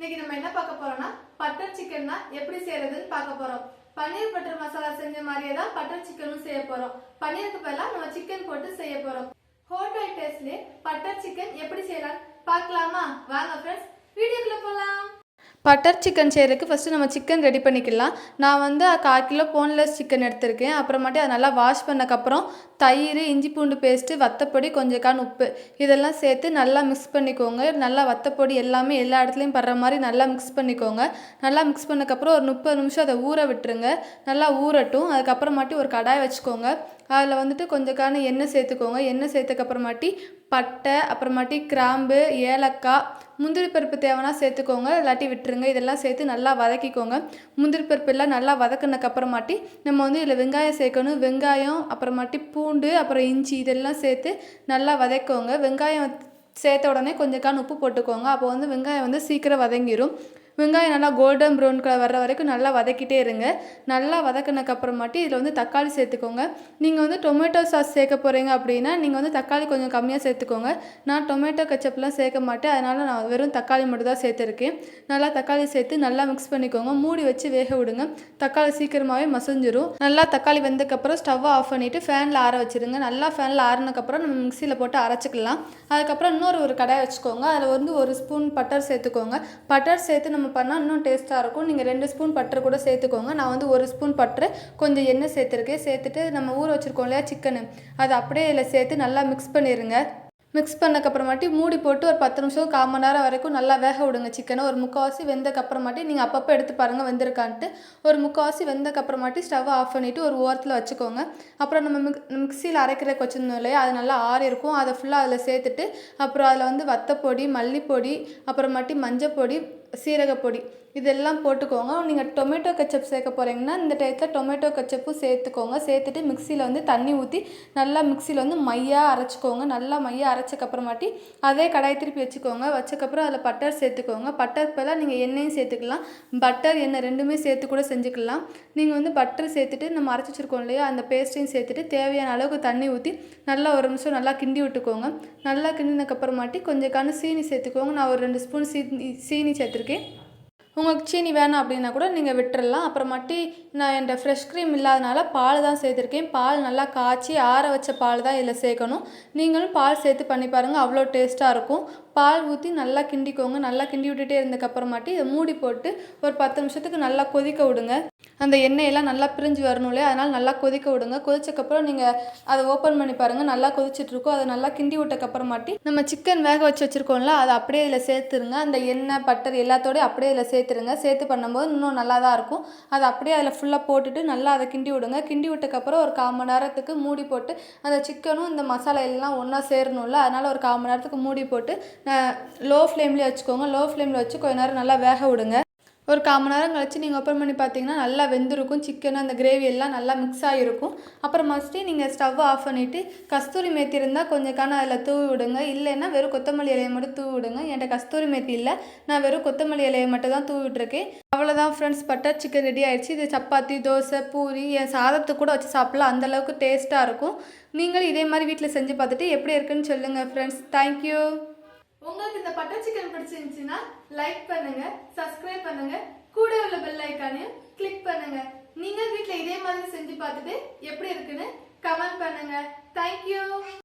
இன்னைக்கு நம்ம என்ன பார்க்க போறோம்னா பட்டர் சிக்கன்னா எப்படி செய்யறதுன்னு பார்க்க போறோம். பன்னீர் பட்டர் மசாலா செஞ்ச மாதிரியே தான் பட்டர் சிக்கனும் செய்ய போறோம். பன்னீருக்கு பதிலாக நம்ம சிக்கன் போட்டு செய்ய போறோம். ஹோட்டல் டேஸ்ட்ல பட்டர் சிக்கன் எப்படி செய்யலாம்? பார்க்கலாமா? வாங்க. பட்டர் சிக்கன் செய்கிறதுக்கு ஃபஸ்ட்டு நம்ம சிக்கன் ரெடி பண்ணிக்கலாம். நான் வந்து கால் கிலோ போன்லெஸ் சிக்கன் எடுத்திருக்கேன். அப்புறமாட்டி அதை நல்லா வாஷ் பண்ணக்கப்புறம் தயிர் இஞ்சி பூண்டு பேஸ்ட்டு வத்தப்பொடி கொஞ்சம் கான் உப்பு இதெல்லாம் சேர்த்து நல்லா மிக்ஸ் பண்ணிக்கோங்க. நல்லா வத்தப்பொடி எல்லாமே எல்லா இடத்துலையும் படுற மாதிரி நல்லா மிக்ஸ் பண்ணிக்கோங்க. நல்லா மிக்ஸ் பண்ணக்கப்புறம் ஒரு முப்பது நிமிஷம் அதை ஊற விட்டுருங்க. நல்லா ஊறட்டும். அதுக்கப்புறமாட்டி ஒரு கடாய் வச்சுக்கோங்க. அதில் வந்துட்டு கொஞ்சம் கான எண்ணெய் சேர்த்துக்கோங்க. எண்ணெய் சேர்த்துக்கப்புறமாட்டி பட்டை அப்புறமாட்டி கிராம்பு ஏலக்காய் முந்திரி பருப்பு தேவைன்னா சேர்த்துக்கோங்க. இல்லாட்டி விட்டுருங்க. இதெல்லாம் சேர்த்து நல்லா வதக்கிக்கோங்க. முந்திரி பருப்பு எல்லாம் நல்லா வதக்கினக்கப்புறமாட்டி நம்ம வந்து இதில் வெங்காயம் சேர்க்கணும். வெங்காயம் அப்புறமாட்டி பூண்டு அப்புறம் இஞ்சி இதெல்லாம் சேர்த்து நல்லா வதக்கோங்க. வெங்காயம் சேர்த்த உடனே கொஞ்சம் கான் உப்பு போட்டுக்கோங்க. அப்போ வந்து வெங்காயம் வந்து சீக்கிரம் வதங்கிடும் வெங்காயம் நல்லா கோல்டன் ப்ரௌன் கலர் வர்ற வரைக்கும் நல்லா வதக்கிட்டே இருங்க. நல்லா வதக்கினக்கப்புறமாட்டி இதில் வந்து தக்காளி சேர்த்துக்கோங்க. நீங்கள் வந்து டொமேட்டோ சாஸ் சேர்க்க போகிறீங்க அப்படின்னா நீங்கள் வந்து தக்காளி கொஞ்சம் கம்மியாக சேர்த்துக்கோங்க. நான் டொமேட்டோ கச்சப்லாம் சேர்க்க மாட்டேன். அதனால் நான் வெறும் தக்காளி மட்டும் தான் சேர்த்துருக்கேன். நல்லா தக்காளி சேர்த்து நல்லா மிக்ஸ் பண்ணிக்கோங்க. மூடி வச்சு வேக விடுங்க. தக்காளி சீக்கிரமாகவே மசஞ்சிரும். நல்லா தக்காளி வெந்தக்கப்புறம் ஸ்டவ்வை ஆஃப் பண்ணிவிட்டு ஃபேனில் ஆற வச்சுருங்க. நல்லா ஃபேனில் ஆறினக்கப்புறம் நம்ம மிக்சியில் போட்டு அரைச்சிக்கலாம். அதுக்கப்புறம் இன்னொரு ஒரு கடாய் வச்சுக்கோங்க. அதில் வந்து ஒரு ஸ்பூன் பட்டர் சேர்த்துக்கோங்க. பட்டர் சேர்த்து நம்ம பண்ணால் இன்னும் டேஸ்ட்டாக இருக்கும். நீங்கள் ரெண்டு ஸ்பூன் பட்டர் கூட சேர்த்துக்கோங்க. நான் வந்து ஒரு ஸ்பூன் பட்டர் கொஞ்சம் எண்ணெய் சேர்த்துருக்கேன். சேர்த்துட்டு நம்ம ஊற வச்சுருக்கோம் இல்லையா சிக்கனு அதை அப்படியே இதில் சேர்த்து நல்லா மிக்ஸ் பண்ணிடுங்க மிக்ஸ் பண்ணக்கப்புறமாட்டி மூடி போட்டு ஒரு பத்து நிமிஷம் கால் மணி நேரம் வரைக்கும் நல்லா வேக விடுங்க சிக்கனை. ஒரு முக்கால்வாசி வெந்தக்கப்புறமாட்டி நீங்கள் அப்பப்போ எடுத்து பாருங்கள் வெந்திருக்கான்ட்டு. ஒரு முக்கால்வாசி வெந்தக்கப்புறமாட்டி ஸ்டவ் ஆஃப் பண்ணிவிட்டு ஒரு ஓரத்தில் வச்சுக்கோங்க. அப்புறம் நம்ம மிக் மிக்சியில் அரைக்கிற வச்சுருந்தோம் இல்லையா அது நல்லா ஆறி இருக்கும். அதை ஃபுல்லாக அதில் சேர்த்துட்டு அப்புறம் அதில் வந்து வத்தப்பொடி மல்லிப்பொடி அப்புறமாட்டி மஞ்சப்பொடி சீரகப்பொடி இதெல்லாம் போட்டுக்கோங்க. நீங்கள் டொமேட்டோ கச்சப் சேர்க்க போகிறீங்கன்னா இந்த டயத்தில் டொமேட்டோ கச்சப்பும் சேர்த்துக்கோங்க. சேர்த்துட்டு மிக்சியில் வந்து தண்ணி ஊற்றி நல்லா மிக்சியில் வந்து மையாக அரைச்சிக்கோங்க. நல்லா மையாக அரைச்சக்கப்புறமாட்டி அதே கடாய் திருப்பி வச்சுக்கோங்க. வச்சக்கப்புறம் அதில் பட்டர் சேர்த்துக்கோங்க. பட்டர் பதிலாக நீங்கள் எண்ணெயும் சேர்த்துக்கலாம். பட்டர் எண்ணெய் ரெண்டுமே சேர்த்து கூட செஞ்சுக்கலாம். நீங்கள் வந்து பட்டர் சேர்த்துட்டு நம்ம அரைச்சி வச்சுருக்கோம் இல்லையா? அந்த பேஸ்ட்டையும் சேர்த்துட்டு தேவையான அளவுக்கு தண்ணி ஊற்றி நல்லா ஒரு நிமிஷம் நல்லா கிண்டி விட்டுக்கோங்க. நல்லா கிண்டினதுக்கப்புறமாட்டி கொஞ்சம் கணு சீனி சேர்த்துக்கோங்க. நான் ஒரு ரெண்டு ஸ்பூன் சீனி சீனி சேர்த்துருக்கேன். உங்களுக்கு சீனி வேணாம் அப்படின்னா கூட நீங்கள் விட்டுறலாம். அப்புறமாட்டி நான் என்கிட்ட ஃப்ரெஷ் க்ரீம் இல்லாதனால பால் தான் சேர்த்துருக்கேன். பால் நல்லா காய்ச்சி ஆற வச்ச பால் தான் இதில் சேர்க்கணும். நீங்களும் பால் சேர்த்து பண்ணி பாருங்கள் அவ்வளோ டேஸ்ட்டாக இருக்கும். பால் ஊற்றி நல்லா கிண்டிக்கோங்க. நல்லா கிண்டி விட்டுட்டே இருந்ததுக்கப்புறமாட்டி இதை மூடி போட்டு ஒரு பத்து நிமிஷத்துக்கு நல்லா கொதிக்க விடுங்க. அந்த எண்ணெயெல்லாம் நல்லா பிரிஞ்சு வரணும் இல்லையா? அதனால் நல்லா கொதிக்க விடுங்க. கொதிச்சக்கப்புறம் நீங்கள் அதை ஓப்பன் பண்ணி பாருங்கள் நல்லா கொதிச்சிட்ருக்கோம். அதை நல்லா கிண்டி விட்டக்கப்புறமாட்டி நம்ம சிக்கன் வேக வச்சு வச்சுருக்கோம்ல அதை அப்படியே இதில் சேர்த்துருங்க. அந்த எண்ணெய் பட்டர் எல்லாத்தோடய அப்படியே இதில் சேர்த்துருங்க. சேர்த்து பண்ணும்போது இன்னும் நல்லா தான் இருக்கும். அதை அப்படியே அதில் ஃபுல்லாக போட்டுட்டு நல்லா அதை கிண்டி விடுங்க. கிண்டி விட்டக்கப்புறம் ஒரு கால் மணி நேரத்துக்கு மூடி போட்டு அந்த சிக்கனும் இந்த மசாலா எல்லாம் ஒன்றா சேரணும்ல அதனால் ஒரு கால் மணி நேரத்துக்கு மூடி போட்டு லோ ஃப்ளேம்லேயே வச்சுக்கோங்க. லோ ஃப்ளேமில் வச்சு கொஞ்ச நேரம் நல்லா வேக விடுங்க. ஒரு கால் மணி நேரம் கழிச்சு நீங்கள் ஓப்பன் பண்ணி பார்த்தீங்கன்னா நல்லா வெந்திருக்கும். சிக்கன் அந்த கிரேவி எல்லாம் நல்லா மிக்ஸ் ஆகிருக்கும். அப்புறம் மஸ்ட்டு நீங்கள் ஸ்டவ் ஆஃப் பண்ணிவிட்டு கஸ்தூரி மேத்தி இருந்தால் கொஞ்சம் காண அதில் தூவி விடுங்க. இல்லைன்னா வெறும் கொத்தமல்லி இலையை மட்டும் தூவி விடுங்க. என்கிட்ட கஸ்தூரி மேத்தி இல்லை. நான் வெறும் கொத்தமல்லி இலையை மட்டும் தான் தூவி விட்டுருக்கேன். அவ்வளோதான் ஃப்ரெண்ட்ஸ் பட்டர் சிக்கன் ரெடி ஆகிடுச்சு இது சப்பாத்தி தோசை பூரி என் சாதத்துக்கு கூட வச்சு சாப்பிட்லாம். அந்தளவுக்கு டேஸ்ட்டாக இருக்கும். நீங்களும் இதே மாதிரி வீட்டில் செஞ்சு பார்த்துட்டு எப்படி இருக்குன்னு சொல்லுங்கள் ஃப்ரெண்ட்ஸ் தேங்க்யூ உங்களுக்கு இந்த பட்டர் சிக்கன் பிடிச்சிருந்துச்சுன்னா லைக் பண்ணுங்க சப்ஸ்கிரைப் பண்ணுங்க. கூட உள்ள பெல் ஐக்கானையும் கிளிக் பண்ணுங்க. நீங்க வீட்ல இதே மாதிரி செஞ்சு பார்த்துட்டு எப்படி இருக்குன்னு கமெண்ட் பண்ணுங்க. தேங்க்யூ